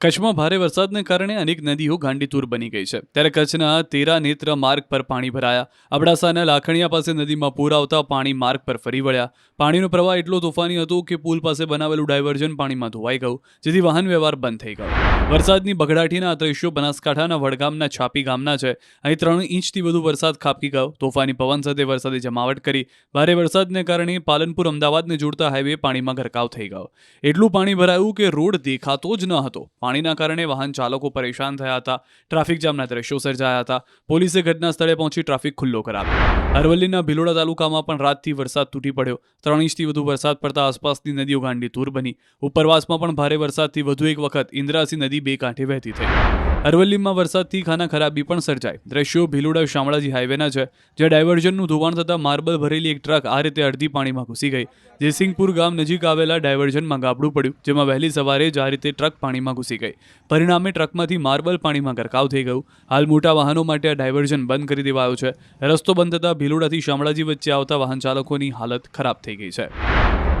કચ્છમાં ભારે વરસાદને કારણે અનેક નદીઓ ગાંડીતુર બની ગઈ છે. ત્યારે કચ્છના તેરા નેત્ર માર્ગ પર પાણી ભરાયા. અબડાસાના લાખણીયા પાસે નદીમાં પૂર આવતા પાણી માર્ગ પર ફરી વળ્યા. પાણીનો પ્રવાહ એટલો તોફાની હતો કે પુલ પાસે બનાવેલું ડાયવર્ઝન પાણીમાં ધોવાઈ ગયું, જેથી વાહન વ્યવહાર બંધ થઈ ગયો. વરસાદની બગડાટીના આ દ્રશ્યો બનાસકાંઠાના વડગામના છાપી ગામના છે. અહીં ત્રણ ઇંચથી વધુ વરસાદ ખાબકી ગયો. તોફાની પવન સાથે વરસાદે જમાવટ કરી. ભારે વરસાદને કારણે પાલનપુર અમદાવાદને જોડતા હાઈવે પાણીમાં ગરકાવ થઈ ગયો. એટલું પાણી ભરાયું કે રોડ દેખાતો જ ન હતો. પાણીના કારણે વાહન ચાલકો પરેશાન થયા હતા. ટ્રાફિક જામના દ્રશ્યો સર્જાયા હતા. પોલીસે ઘટના સ્થળે પહોંચી ટ્રાફિક ખુલ્લો કરાવ્યો. અરવલ્લીના ભિલોડા તાલુકામાં પણ રાતથી વરસાદ તૂટી પડ્યો. ત્રણ ઇંચથી વધુ વરસાદ પડતા આસપાસની નદીઓ ગાંડી તૂર બની. ઉપરવાસમાં પણ ભારે વરસાદથી વધુ એક વખત ઇન્દ્રાસી નદી બે કાંઠે વહેતી થઈ. અરવલ્લીમાં વરસાદથી ખાના ખરાબી પણ સર્જાય દ્રશ્યો ભીલુડા શામળાજી હાઈવેના છે, જ્યાં ડાયવર્ઝનનું ધોવાણ થતાં માર્બલ ભરેલી એક ટ્રક આ રીતે અડધી પાણીમાં ઘૂસી ગઈ. જયસિંહપુર ગામ નજીક આવેલા ડાયવર્ઝનમાં ગાબડું પડ્યું, જેમાં વહેલી સવારે જ આ રીતે ટ્રક પાણીમાં ઘૂસી ગઈ. પરિણામે ટ્રકમાંથી માર્બલ પાણીમાં ગરકાવ થઈ ગયું. હાલ મોટા વાહનો માટે આ ડાયવર્ઝન બંધ કરી દેવાયો છે. રસ્તો બંધ થતાં ભીલુડાથી શામળાજી વચ્ચે આવતા વાહન ચાલકોની હાલત ખરાબ થઈ ગઈ છે.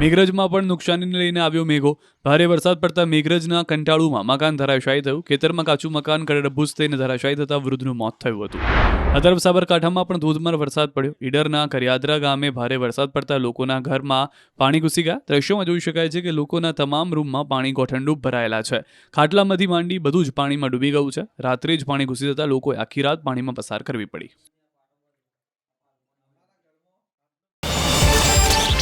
મેઘરજમાં પણ નુકસાનીને લઈને આવ્યો મેઘો. ભારે વરસાદ પડતા મેઘરજના કંટાળુમાં મકાન ધરાશાયી થયું. ખેતરમાં કાચું મકાન કડબૂજ થઈને ધરાશાયી થતાં વૃદ્ધનું મોત થયું હતું. આ સાબરકાંઠામાં પણ ધોધમાર વરસાદ પડ્યો. ઈડરના કરિયાદરા ગામે ભારે વરસાદ પડતા લોકોના ઘરમાં પાણી ઘૂસી ગયા. દ્રશ્યોમાં જોઈ શકાય છે કે લોકોના તમામ રૂમમાં પાણી ગોઠણડૂબ ભરાયેલા છે. ખાટલામાંથી માંડી બધું જ પાણીમાં ડૂબી ગયું છે. રાત્રે જ પાણી ઘૂસી જતા લોકોએ આખી રાત પાણીમાં પસાર કરવી પડી.